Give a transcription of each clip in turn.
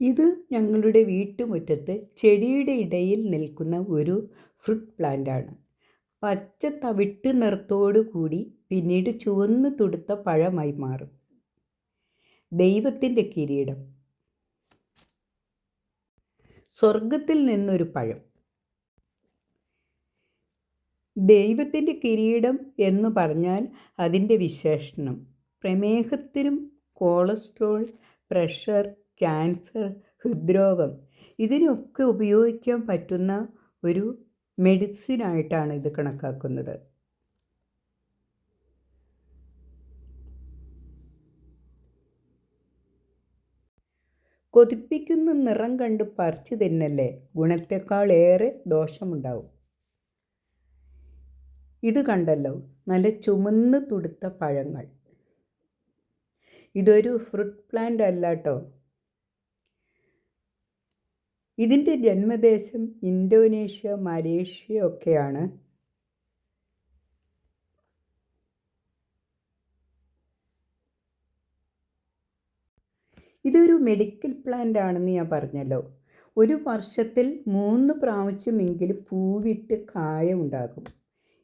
ഇത് ഞങ്ങളുടെ വീട്ടുമുറ്റത്ത് ചെടിയുടെ ഇടയിൽ നിൽക്കുന്ന ഒരു ഫ്രൂട്ട് പ്ലാന്റാണ്. പച്ച തവിട്ട് നിറത്തോടു കൂടി പിന്നീട് ചുവന്ന് തുടുത്ത പഴമായി മാറും. ദൈവത്തിന്റെ കിരീടം. സ്വർഗത്തിൽ നിന്നൊരു പഴം. ദൈവത്തിന്റെ കിരീടം എന്ന് പറഞ്ഞാൽ അതിന്റെ വിശേഷണം. പ്രമേഹത്തിനും കൊളസ്ട്രോൾ പ്രഷർ ക്യാൻസർ ഹൃദ്രോഗം ഇതിനൊക്കെ ഉപയോഗിക്കാൻ പറ്റുന്ന ഒരു മെഡിസിനായിട്ടാണ് ഇത് കണക്കാക്കുന്നത്. കൊതിപ്പിക്കുന്ന നിറം കണ്ട് പറിച്ചു തിന്നല്ലേ ഗുണത്തെക്കാളേറെ ദോഷമുണ്ടാവും. ഇത് കണ്ടല്ലോ നല്ല ചുമന്ന് തുടുത്ത പഴങ്ങൾ. ഇതൊരു ഫ്രൂട്ട് പ്ലാന്റ് അല്ല കേട്ടോ ഇതിന്റെ ജന്മദേശം ഇന്തോനേഷ്യ മലേഷ്യ ഒക്കെയാണ്. ഇതൊരു മെഡിക്കൽ പ്ലാന്റ് ആണെന്ന് ഞാൻ പറഞ്ഞല്ലോ. ഒരു വർഷത്തിൽ മൂന്ന് പ്രാവശ്യമെങ്കിലും പൂവിട്ട് കായ ഉണ്ടാകും.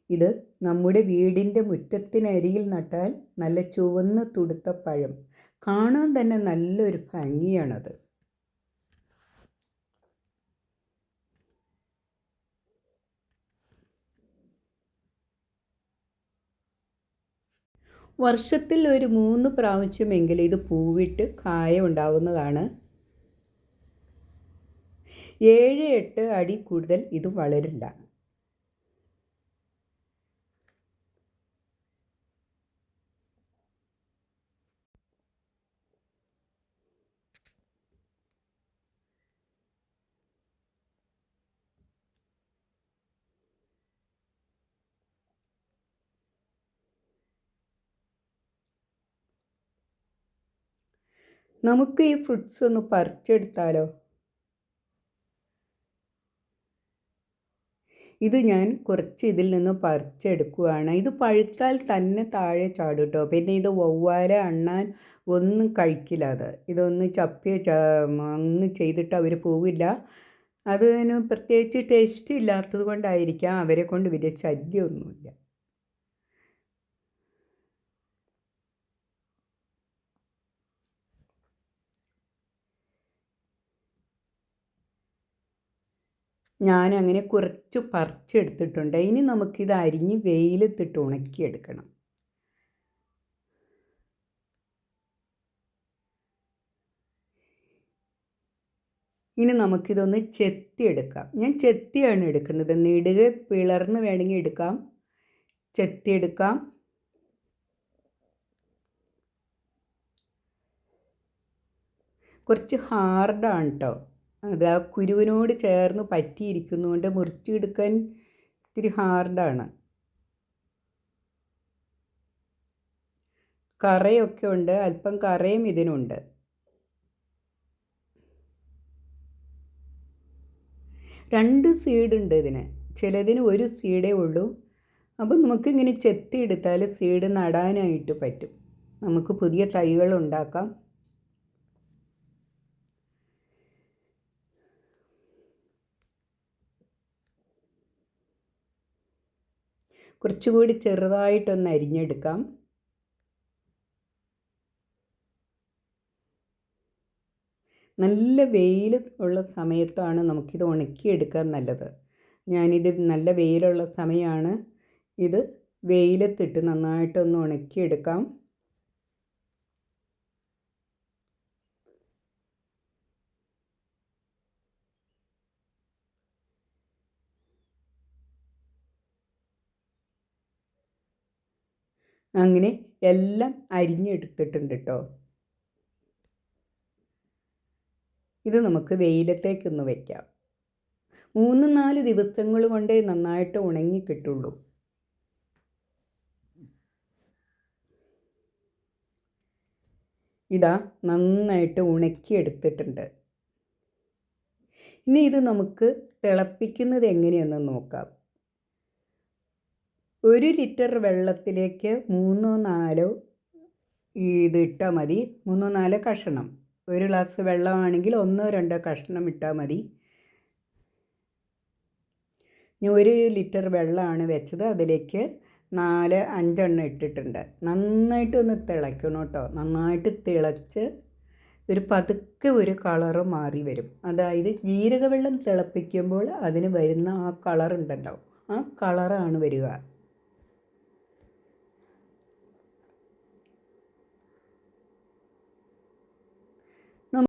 ഇത് നമ്മുടെ വീടിന്റെ മുറ്റത്തിനരികിൽ നട്ടാൽ നല്ല ചുവന്ന് തുടുത്ത പഴം. കാണാൻ തന്നെ നല്ലൊരു ഭംഗിയാണത്. വർഷത്തിൽ ഒരു മൂന്ന് പ്രാവശ്യമെങ്കിലും ഇത് പൂവിട്ട് കായ ഉണ്ടാവുന്നതാണ് ഏഴ് എട്ട് അടി കൂടുതൽ ഇത് വളരില്ല. നമുക്ക് ഈ ഫ്രൂട്ട്സ് ഒന്ന് പറിച്ചെടുത്താലോ? ഇത് ഞാൻ കുറച്ച് ഇതിൽ നിന്ന് പറിച്ചെടുക്കുകയാണ് ഇത് പഴുത്താൽ തന്നെ താഴെ ചാടും കേട്ടോ പിന്നെ ഇത് വവ്വാല അണ്ണാൻ ഒന്നും കഴിക്കില്ല അത്. ഇതൊന്ന് ചപ്പിയ ഒന്നും ചെയ്തിട്ട് അവർ പോവില്ല. അതിന് പ്രത്യേകിച്ച് ടേസ്റ്റ് ഇല്ലാത്തത് കൊണ്ടായിരിക്കാം അവരെ കൊണ്ട് വലിയ ശല്യമൊന്നുമില്ല. ഞാൻ അങ്ങനെ കുറച്ച് പറിച്ചെടുത്തിട്ടുണ്ട്. ഇനി നമുക്കിത് അരിഞ്ഞ് വെയിലത്തിട്ട് ഉണക്കിയെടുക്കണം. ഇനി നമുക്കിതൊന്ന് ചെത്തിയെടുക്കാം. ഞാൻ ചെത്തിയാണ് എടുക്കുന്നത്. നെടുക പിളർന്ന് വേണമെങ്കിൽ എടുക്കാം. ചെത്തിയെടുക്കാം. കുറച്ച് ഹാർഡാണ് കേട്ടോ അത് ആ കുരുവിനോട് ചേർന്ന് പറ്റിയിരിക്കുന്നതുകൊണ്ട് മുറിച്ചെടുക്കാൻ ഇത്തിരി ഹാർഡാണ്. കറയൊക്കെ ഉണ്ട് അല്പം കറയും ഇതിനുണ്ട്. രണ്ട് സീഡുണ്ട് ഇതിന്. ചിലതിന് ഒരു സീഡേ ഉള്ളൂ. അപ്പം നമുക്കിങ്ങനെ ചെത്തിയെടുത്താൽ സീഡ് നടാനായിട്ട് പറ്റും. നമുക്ക് പുതിയ തൈകൾ ഉണ്ടാക്കാം. കുറച്ചുകൂടി ചെറുതായിട്ടൊന്ന് അരിഞ്ഞെടുക്കാം. നല്ല വെയിൽ ഉള്ള സമയത്താണ് നമുക്കിത് ഉണക്കിയെടുക്കാൻ നല്ലത്. ഞാനിത് നല്ല വെയിലുള്ള സമയമാണ് ഇത് വെയിലത്തിട്ട് നന്നായിട്ടൊന്ന് ഉണക്കിയെടുക്കാം. അങ്ങനെ എല്ലാം അരിഞ്ഞെടുത്തിട്ടുണ്ട് കേട്ടോ ഇത് നമുക്ക് വെയിലത്തേക്കൊന്ന് വയ്ക്കാം മൂന്ന് നാല് ദിവസങ്ങൾ കൊണ്ടേ നന്നായിട്ട് ഉണങ്ങി കിട്ടുള്ളൂ. ഇതാ നന്നായിട്ട് ഉണക്കിയെടുത്തിട്ടുണ്ട്. ഇനി ഇത് നമുക്ക് തിളപ്പിക്കുന്നത് എങ്ങനെയെന്ന് നോക്കാം. ഒരു ലിറ്റർ വെള്ളത്തിലേക്ക് മൂന്നോ നാലോ ഇത് ഇട്ടാൽ മതി. മൂന്നോ നാലോ കഷണം. ഒരു ഗ്ലാസ് വെള്ളമാണെങ്കിൽ ഒന്നോ രണ്ടോ കഷ്ണം ഇട്ടാൽ മതി. ഞാൻ ഒരു ലിറ്റർ വെള്ളമാണ് വെച്ചത്. അതിലേക്ക് നാല് അഞ്ചെണ്ണം ഇട്ടിട്ടുണ്ട്. നന്നായിട്ട് ഒന്ന് തിളയ്ക്കണം കേട്ടോ. നന്നായിട്ട് തിളച്ച് ഒരു പതുക്കെ ഒരു കളറ് മാറി വരും. അതായത് ജീരകവെള്ളം തിളപ്പിക്കുമ്പോൾ അതിന് വരുന്ന ആ കളർ ഉണ്ടല്ലോ ആ കളറാണ് വരിക.